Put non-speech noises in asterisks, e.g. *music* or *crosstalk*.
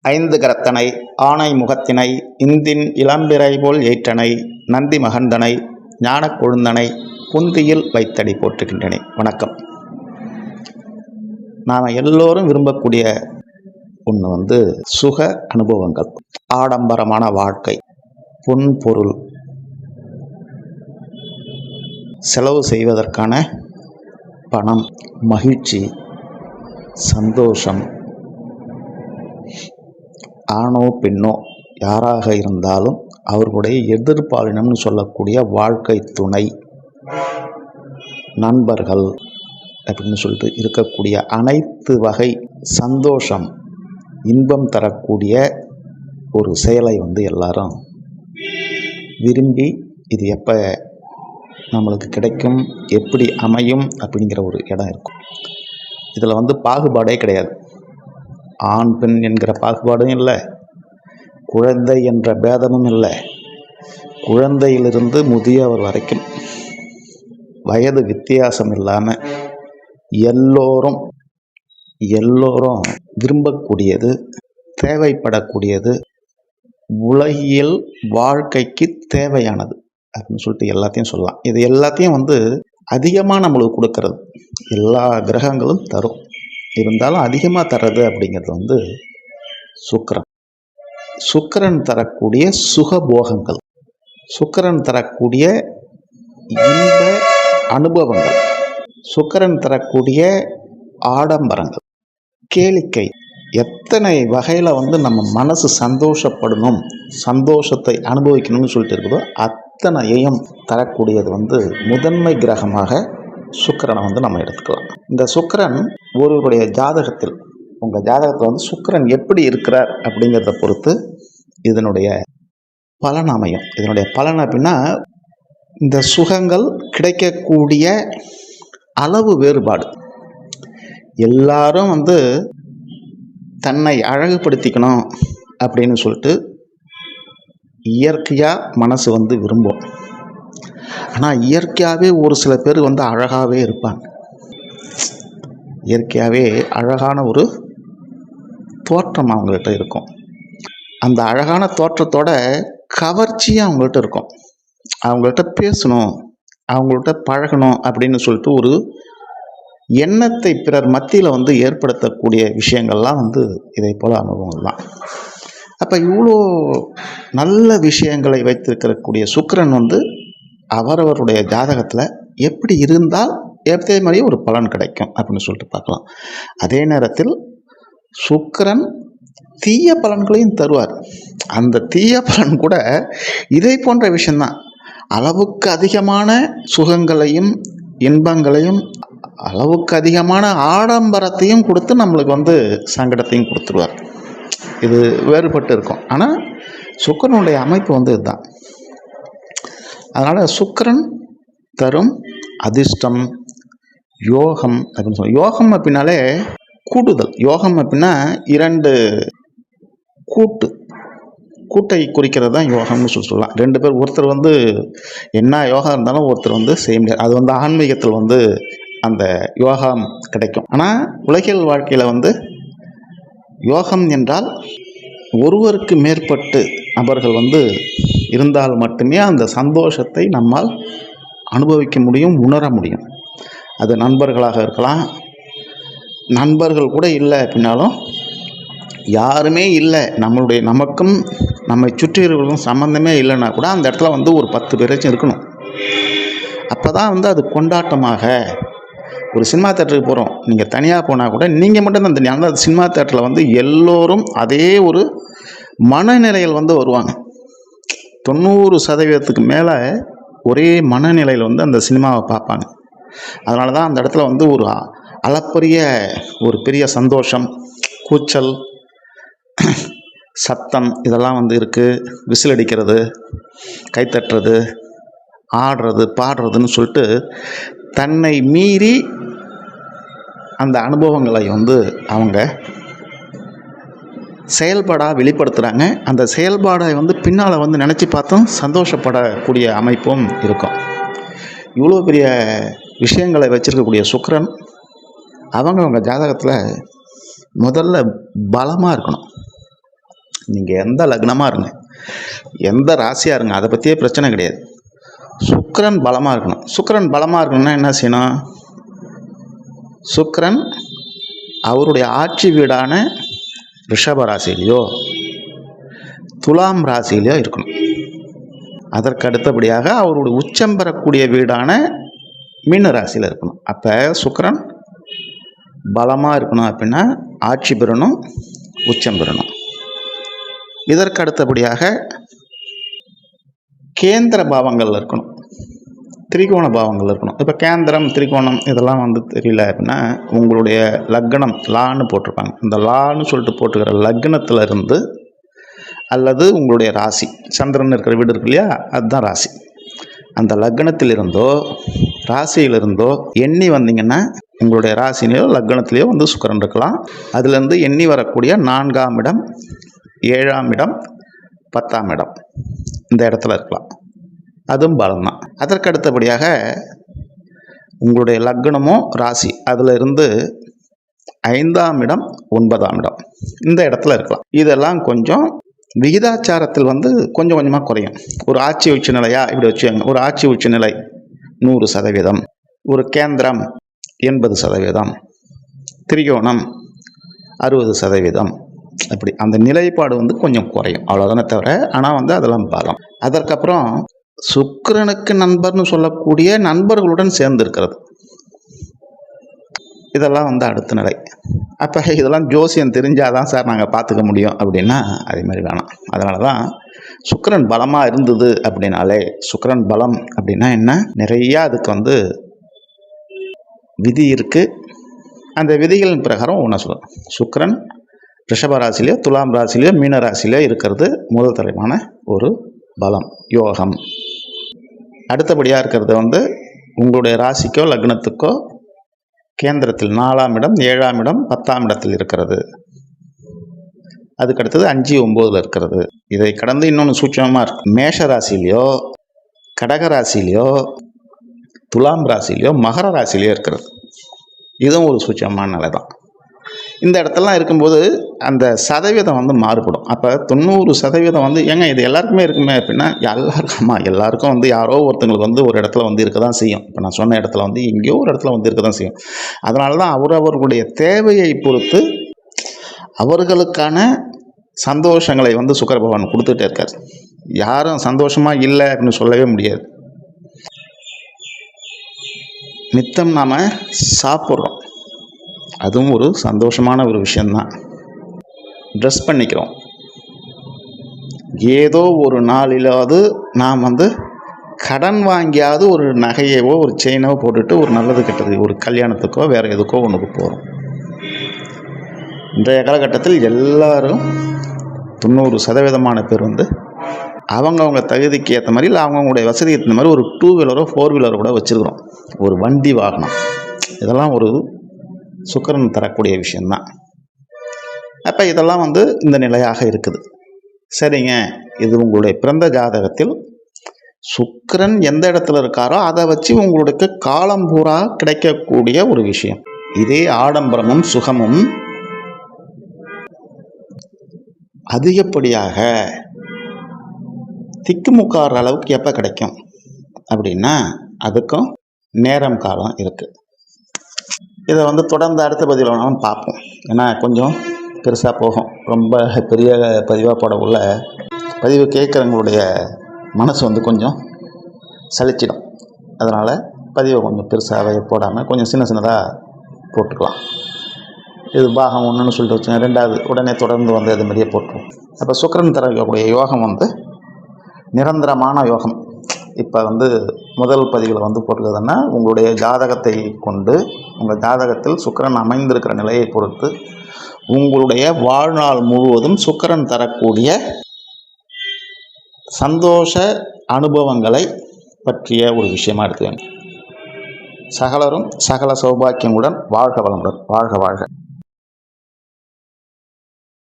ஐந்து கரத்தனை ஆணை முகத்தினை இந்தின் இளம்பிறை போல் ஏற்றனை நந்தி மகந்தனை ஞானக் கொழுந்தனை புந்தியில் வைத்தடி போற்றுகின்றனே. வணக்கம். நாம் எல்லோரும் விரும்பக்கூடிய ஒன்று வந்து சுக அனுபவங்கள் ஆடம்பரமான வாழ்க்கை பொன் பொருள். செலவு செய்வதற்கான பணம் மகிழ்ச்சி சந்தோஷம் ஆணோ பெண்ணோ யாராக இருந்தாலும் அவர்களுடைய எதிர்பாலினம்னு சொல்லக்கூடிய வாழ்க்கை துணை நண்பர்கள் அப்படின்னு சொல்லிட்டு இருக்கக்கூடிய அனைத்து வகை சந்தோஷம் இன்பம் தரக்கூடிய ஒரு செயலை வந்து எல்லாரும் விரும்பி இது எப்போ நம்மளுக்கு கிடைக்கும் எப்படி அமையும் அப்படிங்கிற ஒரு இடம் இருக்கும். இதில் வந்து பாகுபாடே கிடையாது. ஆண் பெண் என்கிற பாகுபாடும் இல்லை. குழந்தை என்ற பேதமும் இல்லை. குழந்தையிலிருந்து முதியவர் வரைக்கும் வயது வித்தியாசம் இல்லாமல் எல்லோரும் எல்லோரும் விரும்பக்கூடியது தேவைப்படக்கூடியது உலகியல் வாழ்க்கைக்கு தேவையானது அப்படின்னு சொல்லிட்டு எல்லாத்தையும் சொல்லலாம். இது எல்லாத்தையும் வந்து அதிகமாக நம்மளுக்கு கொடுக்கறது. எல்லா கிரகங்களும் தரும். இருந்தாலும் அதிகமாக தர்றது அப்படிங்கிறது வந்து சுக்கரன். சுக்கரன் தரக்கூடிய சுகபோகங்கள். சுக்கிரன் தரக்கூடிய இன்ப அனுபவங்கள். சுக்கரன் தரக்கூடிய ஆடம்பரங்கள். கேளிக்கை. எத்தனை வகையில் வந்து நம்ம மனசு சந்தோஷப்படணும் சந்தோஷத்தை அனுபவிக்கணும்னு சொல்லிட்டு இருக்குதோ அத்தனையையும் தரக்கூடியது வந்து முதன்மை கிரகமாக சுக்கரனை வந்து நம்ம எடுத்துக்கலாம். இந்த சுக்கரன் ஒருவருடைய ஜாதகத்தில் உங்கள் ஜாதகத்தில் வந்து சுக்கரன் எப்படி இருக்கிறார் அப்படிங்கிறத பொறுத்து இதனுடைய பலன் அமையும். இதனுடைய பலன் அப்படின்னா இந்த சுகங்கள் கிடைக்கக்கூடிய அளவு வேறுபாடு. எல்லாரும் வந்து தன்னை அழகுபடுத்திக்கணும் அப்படின்னு சொல்லிட்டு இயற்கையாக மனசு வந்து விரும்பும். ஆனால் இயற்கையாகவே ஒரு சில பேர் வந்து அழகாகவே இருப்பாங்க. இயற்கையாகவே அழகான ஒரு தோற்றம் அவங்கள்ட்ட இருக்கும். அந்த அழகான தோற்றத்தோட கவர்ச்சியாக அவங்கள்ட்ட இருக்கும். அவங்கள்ட்ட பேசணும் அவங்கள்ட்ட பழகணும் அப்படின்னு சொல்லிட்டு ஒரு எண்ணத்தை பிறர் மத்தியில் வந்து ஏற்படுத்தக்கூடிய விஷயங்கள்லாம் வந்து இதை போல் அனுபவங்கள் தான். அப்போ இவ்வளோ நல்ல விஷயங்களை வைத்திருக்கக்கூடிய சுக்கரன் வந்து அவரவருடைய ஜாதகத்தில் எப்படி இருந்தால் ஏற்ற மாதிரி ஒரு பலன் கிடைக்கும் அப்படின்னு சொல்லிட்டு பார்க்கலாம். அதே நேரத்தில் சுக்கரன் தீய பலன்களையும் தருவார். அந்த தீய பலன் கூட இதை போன்ற விஷயந்தான் அளவுக்கு அதிகமான சுகங்களையும் இன்பங்களையும் அளவுக்கு அதிகமான ஆடம்பரத்தையும் கொடுத்து நம்மளுக்கு வந்து சங்கடத்தையும் கொடுத்துருவார். இது வேறுபட்டு இருக்கும். ஆனால் சுக்கரனுடைய அமைப்பு வந்து இதுதான். அதனால் சுக்கரன் தரும் அதிர்ஷ்டம் யோகம் அப்படின்னு சொல்லுவோம் யோகம் அப்படின்னாலே கூடுதல் யோகம் அப்படின்னா இரண்டு கூட்டு. கூட்டை குறிக்கிறது தான் யோகம்னு சொல்லி சொல்லலாம். ரெண்டு பேர் ஒருத்தர் வந்து என்ன யோகா இருந்தாலும் ஒருத்தர் வந்து செய்ய முடியாது. அது வந்து ஆன்மீகத்தில் வந்து அந்த யோகம் கிடைக்கும். ஆனால் உலகியல் வாழ்க்கையில் வந்து யோகம் என்றால் ஒருவருக்கு மேற்பட்டு நபர்கள் வந்து இருந்தால் மட்டுமே அந்த சந்தோஷத்தை நம்மால் அனுபவிக்க முடியும் உணர முடியும். அது நண்பர்களாக இருக்கலாம். நண்பர்கள் கூட இல்லை அப்படின்னாலும் யாருமே இல்லை. நம்மளுடைய நமக்கும் நம்மை சுற்றி இருக்கிறவங்களுக்கும் சம்மந்தமே இல்லைன்னா கூட அந்த இடத்துல வந்து ஒரு பத்து பேராச்சும் இருக்கணும். அப்போ தான் வந்து அது கொண்டாட்டமாக. ஒரு சினிமா தேட்டருக்கு போகிறோம் நீங்கள் தனியாக போனால் கூட நீங்கள் மட்டும்தான் தனியாக அந்த சினிமா தேட்டரில் வந்து எல்லோரும் அதே ஒரு மனநிலையில் வந்து வருவாங்க. தொண்ணூறு சதவீதத்துக்கு மேலே ஒரே மனநிலையில் வந்து அந்த சினிமாவை பார்ப்பாங்க. அதனால தான் அந்த இடத்துல வந்து ஒரு அளப்பரிய ஒரு பெரிய சந்தோஷம் கூச்சல் *clears throat* சத்தம் இதெல்லாம் வந்து இருக்குது விசில் அடிக்கிறது கைத்தட்டுறது ஆடுறது பாடுறதுன்னு சொல்லிட்டு தன்னை மீறி அந்த அனுபவங்களை வந்து அவங்க செயல்பாடாக வெளிப்படுத்துகிறாங்க அந்த செயல்பாடை வந்து பின்னால் வந்து நினச்சி பார்த்தும் சந்தோஷப்படக்கூடிய அமைப்பும் இருக்கும். இவ்வளோ பெரிய விஷயங்களை வச்சுருக்கக்கூடிய சுக்கரன் அவங்கவங்க ஜாதகத்தில் முதல்ல பலமாக இருக்கணும். நீங்கள் எந்த லக்னமாக இருங்க எந்த ராசியாக இருங்க அதை பற்றியே பிரச்சனை கிடையாது. சுக்கரன் பலமாக இருக்கணும். சுக்கரன் பலமாக இருக்கணும்னா என்ன செய்யணும்? சுக்கரன் அவருடைய ஆட்சி வீடான ரிஷப ராசியிலையோ துலாம் ராசியிலையோ இருக்கணும். அதற்கு அடுத்தபடியாக அவருடைய உச்சம் பெறக்கூடிய வீடான மீன ராசியில் இருக்கணும். அப்போ சுக்கரன் பலமாக இருக்கணும் அப்படின்னா ஆட்சி பெறணும் உச்சம் பெறணும். இதற்கு அடுத்தபடியாக கேந்திர பாவங்கள் இருக்கணும். திரிகோண பாவங்கள் இருக்கணும். இப்போ கேந்திரம் திரிகோணம் இதெல்லாம் வந்து தெரியல அப்படின்னா உங்களுடைய லக்னம் லான்னு போட்டிருப்பாங்க. இந்த லான்னு சொல்லிட்டு போட்டுக்கிற லக்னத்தில் இருந்து அல்லது உங்களுடைய ராசி. சந்திரன் இருக்கிற வீடு இருக்கு இல்லையா? அதுதான் ராசி. அந்த லக்னத்திலிருந்தோ ராசியிலிருந்தோ எண்ணி வந்தீங்கன்னா உங்களுடைய ராசிலையோ லக்னத்திலேயோ வந்து சுக்கரன் இருக்கலாம். அதுலேருந்து எண்ணி வரக்கூடிய நான்காம் இடம் ஏழாம் இடம் பத்தாம் இடம் இந்த இடத்துல இருக்கலாம். அதுவும் பலம்தான். அதற்கு அடுத்தபடியாக உங்களுடைய லக்னமோ ராசி அதில் இருந்து ஐந்தாம் இடம் ஒன்பதாம் இடம் இந்த இடத்துல இருக்கலாம். இதெல்லாம் கொஞ்சம் விகிதாச்சாரத்தில் வந்து கொஞ்சம் கொஞ்சமாக குறையும். ஒரு ஆட்சி உச்ச நிலையா இப்படி வச்சுக்கோங்க. ஒரு ஆட்சி உச்சநிலை நூறு சதவீதம் ஒரு கேந்திரம் எண்பது சதவீதம் திரிகோணம் அறுபது சதவீதம். அப்படி அந்த நிலைப்பாடு வந்து கொஞ்சம் குறையும். அவ்வளோதானே தவிர ஆனால் வந்து அதெல்லாம் பலம் அதற்கப்புறம் சுக்கரனுக்கு நண்பர்னு சொல்லக்கூடிய நண்பர்களுடன் சேர்ந்து இருக்கிறது இதெல்லாம் வந்து அடுத்த நிலை. அப்போ இதெல்லாம் ஜோசியம் தெரிஞ்சால் தான் சார் நாங்கள் பார்த்துக்க முடியும். அப்படின்னா அதே மாதிரி வேணாம். அதனால தான் சுக்கரன் பலமாக இருந்தது அப்படின்னாலே சுக்கரன் பலம் அப்படின்னா என்ன? நிறையா அதுக்கு வந்து விதி இருக்குது அந்த விதிகளின் பிரகாரம் ஒன்று சொல்லலாம் சுக்கரன் ரிஷப ராசிலையோ துலாம் ராசிலையோ மீன ராசிலையோ இருக்கிறது முதல் தலைமான ஒரு பலம் யோகம். அடுத்தபடியாக இருக்கிறது வந்து உங்களுடைய ராசிக்கோ லக்னத்துக்கோ கேந்திரத்தில் நாலாம் இடம் ஏழாம் இடம் பத்தாம் இடத்தில் இருக்கிறது. அதுக்கு அடுத்தது அஞ்சு ஒம்போதில் இருக்கிறது. இதை கடந்து இன்னொன்று சூட்சமாக இருக்கு. மேஷ ராசிலையோ கடக ராசிலையோ துலாம் ராசிலையோ மகர ராசிலையோ இருக்கிறது. இதுவும் ஒரு சூட்சமான நிலை தான் இந்த இடத்துலலாம் இருக்கும்போது அந்த சதவீதம் வந்து மாறுபடும். அப்போ தொண்ணூறு சதவீதம் வந்து ஏங்க இது எல்லாருக்குமே இருக்குமே அப்படின்னா எல்லாருக்குமா எல்லாருக்கும் வந்து யாரோ ஒருத்தங்களுக்கு வந்து ஒரு இடத்துல வந்து இருக்க தான் செய்யும். இப்போ நான் சொன்ன இடத்துல வந்து எங்கேயோ ஒரு இடத்துல வந்து இருக்க தான் செய்யும். அதனால தான் அவர் அவர்களுடைய தேவையை பொறுத்து அவர்களுக்கான சந்தோஷங்களை வந்து சுக்கர பகவான் கொடுத்துட்டே இருக்கார். யாரும் சந்தோஷமாக இல்லை அப்படின்னு சொல்லவே முடியாது. நித்தம் நாம் சாப்பிட்றோம். அதுவும் ஒரு சந்தோஷமான ஒரு விஷயந்தான் ட்ரெஸ் பண்ணிக்கிறோம். ஏதோ ஒரு நாளிலாவது நாம் வந்து கடன் வாங்கியாவது ஒரு நகையவோ ஒரு செயினோ போட்டுட்டு ஒரு நல்லது கெட்டது ஒரு கல்யாணத்துக்கோ வேறு எதுக்கோ ஒன்றுக்கு போகிறோம் இன்றைய காலகட்டத்தில் எல்லாரும் தொண்ணூறு சதவீதமான பேர் வந்து அவங்கவுங்க தகுதிக்கு ஏற்ற மாதிரி இல்லை அவங்கவுங்களுடைய வசதிக்கு ஏற்ற மாதிரி ஒரு டூ வீலரோ ஃபோர் வீலரோ கூட வச்சுருக்குறோம். ஒரு வண்டி வாகனம். இதெல்லாம் ஒரு சுக்கரன் தரக்கூடிய விஷயந்தான் அப்போ இதெல்லாம் வந்து இந்த நிலையாக இருக்குது. சரிங்க. இது உங்களுடைய பிறந்த ஜாதகத்தில் சுக்கரன் எந்த இடத்துல இருக்காரோ அதை வச்சு உங்களுக்கு காலம் பூரா கிடைக்கக்கூடிய ஒரு விஷயம். இதே ஆடம்பரமும் சுகமும் அதிகப்படியாக திக்குமுக்கார அளவுக்கு எப்போ கிடைக்கும்? அப்படின்னா அதுக்கும் நேரம் காலம் இருக்குது இதை வந்து தொடர்ந்து அடுத்த பதிவில் வேணாலும் பார்ப்போம். ஏன்னா கொஞ்சம் பெருசாக போகும். ரொம்ப பெரிய பதிவாக போடக்குள்ள பதிவு கேட்குறவங்களுடைய மனசு வந்து கொஞ்சம் சலிச்சிடும். அதனால் பதிவை கொஞ்சம் பெருசாகவே போடாமல் கொஞ்சம் சின்ன சின்னதாக போட்டுக்கலாம். இது பாகம் ஒன்றுன்னு சொல்லிட்டு வச்சுங்க ரெண்டாவது உடனே தொடர்ந்து வந்து அது மாதிரியே போட்டுருவோம் அப்போ சுக்கரன் தரக்கூடிய யோகம் வந்து நிரந்தரமான யோகம். இப்போ வந்து முதல் பதிவில் வந்து போட்டுக்கிறதுன்னா உங்களுடைய ஜாதகத்தை கொண்டு உங்கள் ஜாதகத்தில் சுக்கரன் அமைந்திருக்கிற நிலையை பொறுத்து உங்களுடைய வாழ்நாள் முழுவதும் சுக்கரன் தரக்கூடிய சந்தோஷ அனுபவங்களை பற்றிய ஒரு விஷயமா எடுத்துக்கோங்க. சகலரும் சகல சௌபாக்கியங்களுடன் வாழ்க வளமுடன் வாழ்க வாழ்க.